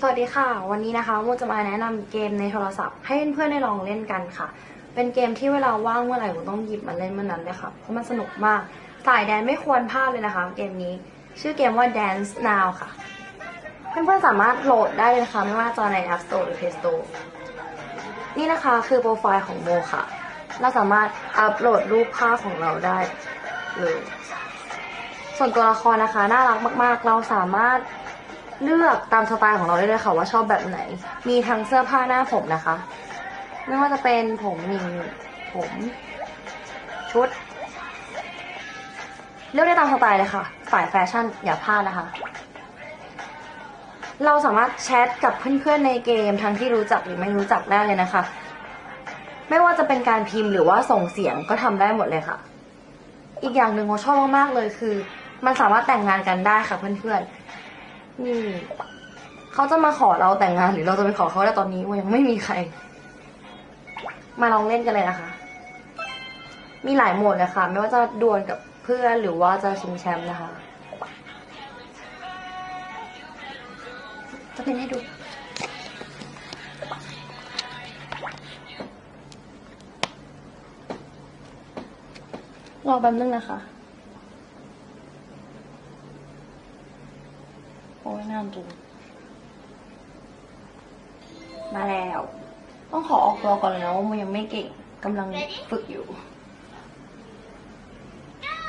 สวัสดีค่ะ วันนี้นะคะโมจะมาแนะนำเกมในโทรศัพท์ ให้เพื่อนๆได้ลองเล่นกันค่ะ เป็นเกมที่เวลาว่างเมื่อไหร่โมต้องหยิบมาเล่นเมื่อนั้นเลยค่ะ เพราะมันสนุกมาก สายแดนไม่ควรพลาดเลยนะคะ เกมนี้ ชื่อเกมว่า Dance Now ค่ะ เพื่อนๆสามารถโหลดได้เลยนะคะไม่ว่าจะใน App Store หรือ Play Store นี่นะคะคือโปรไฟล์ของโมค่ะ เราสามารถอัปโหลดรูปภาพของเราได้เลยส่วนตัวละครนะคะ น่ารักมากๆ เราสามารถ เลือกตามสไตล์ของเราได้เลยค่ะว่าชอบแบบไหน มีทั้งเสื้อผ้าหน้าผมนะคะ ไม่ว่าจะเป็นผมมีผม ชุด เลือกได้ตามสไตล์เลยค่ะ ฝ่ายแฟชั่นอย่าพลาดนะคะ เราสามารถแชทกับเพื่อนๆในเกม ทั้งที่รู้จักหรือไม่รู้จักได้เลยนะคะ ไม่ว่าจะเป็นการพิมพ์หรือว่าส่งเสียงก็ทำได้หมดเลยค่ะ อีกอย่างหนึ่งโมชอบมากๆเลยคือ มันสามารถแต่งงานกันได้ค่ะเพื่อนๆ นี่เขาจะมาขอเราแต่งงานหรือเราจะไปขอเขาแต่ตอนนี้โมยังไม่มีใคร มาลองเล่นกันเลยนะคะ มีหลายโหมดเลยค่ะ ไม่ว่าจะดวลกับเพื่อนหรือว่าจะชิงแชมป์นะคะ จะเป็นให้ดูรอแป๊บนึงนะคะ อ้ยนานจังมาแล้ว ต้องขอออกตัวก่อนเลยนะว่ามันยังไม่เก่งกำลังฝึกอยู่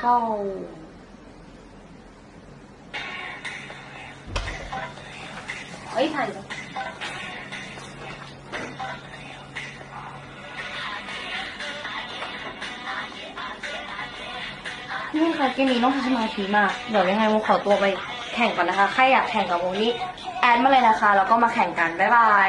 ก็เฮ้ยผ่านแล้วนี่ค่ะเกมนี้ต้องใช้สมาธิมาก เดี๋ยวยังไงโมขอตัวไป แข่งก่อนนะคะ ใครอยากแข่งกับวงนี้ แอดมาเลยนะคะ แล้วก็มาแข่งกัน บ๊ายบาย